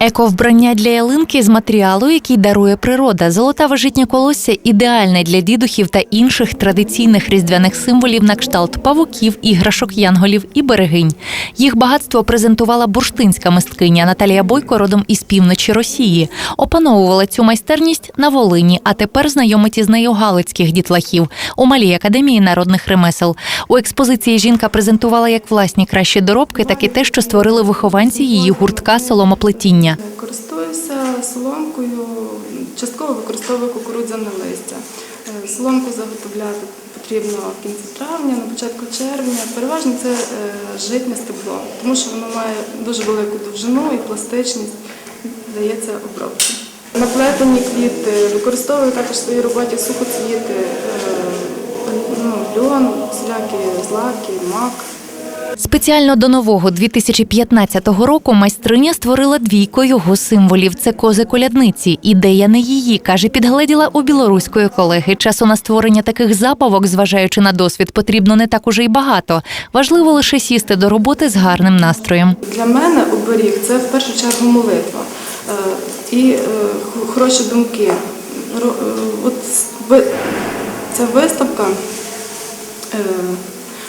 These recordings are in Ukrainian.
Ековбрання для ялинки з матеріалу, який дарує природа. Золота вижитня колосся ідеальне для дідухів та інших традиційних різдвяних символів на кшталт павуків, іграшок, янголів і берегинь. Їх багатство презентувала бурштинська мисткиня Наталія Бойко родом із півночі Росії. Опановувала цю майстерність на Волині, а тепер знайомить із нею галицьких дітлахів у малій академії народних ремесел. У експозиції жінка презентувала як власні кращі доробки, так і те, що створили вихованці її гуртка соломоплетіння. Користуюся соломкою, частково використовую кукурудзяне листя. Е, Соломку заготовляти потрібно в кінці травня, на початку червня. Переважно це е, житнє стебло, тому що воно має дуже велику довжину і пластичність, дається обробці. Наплетені квіти, використовую також в своїй роботі сухоцвіти, е, ну, льон, всілякі злаки, мак. Спеціально до нового 2015 року майстриня створила двійко його символів. Це кози колядниці. Ідея не її, каже, підгледіла у білоруської колеги. Часу на створення таких забавок, зважаючи на досвід, потрібно не так уже й багато. Важливо лише сісти до роботи з гарним настроєм. Для мене оберіг це в першу чергу молитва е, і е, хороші думки. Е, От ця виставка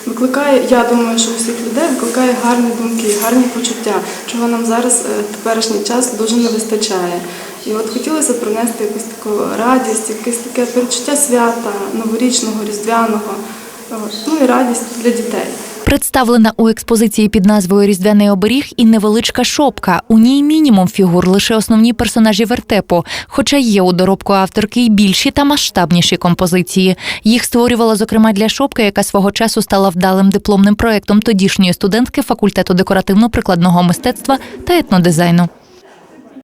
викликає, я думаю, що у всіх людей викликає гарні думки, гарні почуття, чого нам зараз е, теперішній час дуже не вистачає. І от хотілося принести якусь таку радість, якесь таке перечуття свята, новорічного, різдвяного, ну і радість для дітей. Представлена у експозиції під назвою Різдвяний оберіг і невеличка шопка. У ній мінімум фігур, лише основні персонажі вертепу. Хоча є у доробку авторки й більші та масштабніші композиції. Їх створювала зокрема для шопки, яка свого часу стала вдалим дипломним проектом тодішньої студентки факультету декоративно-прикладного мистецтва та етнодизайну.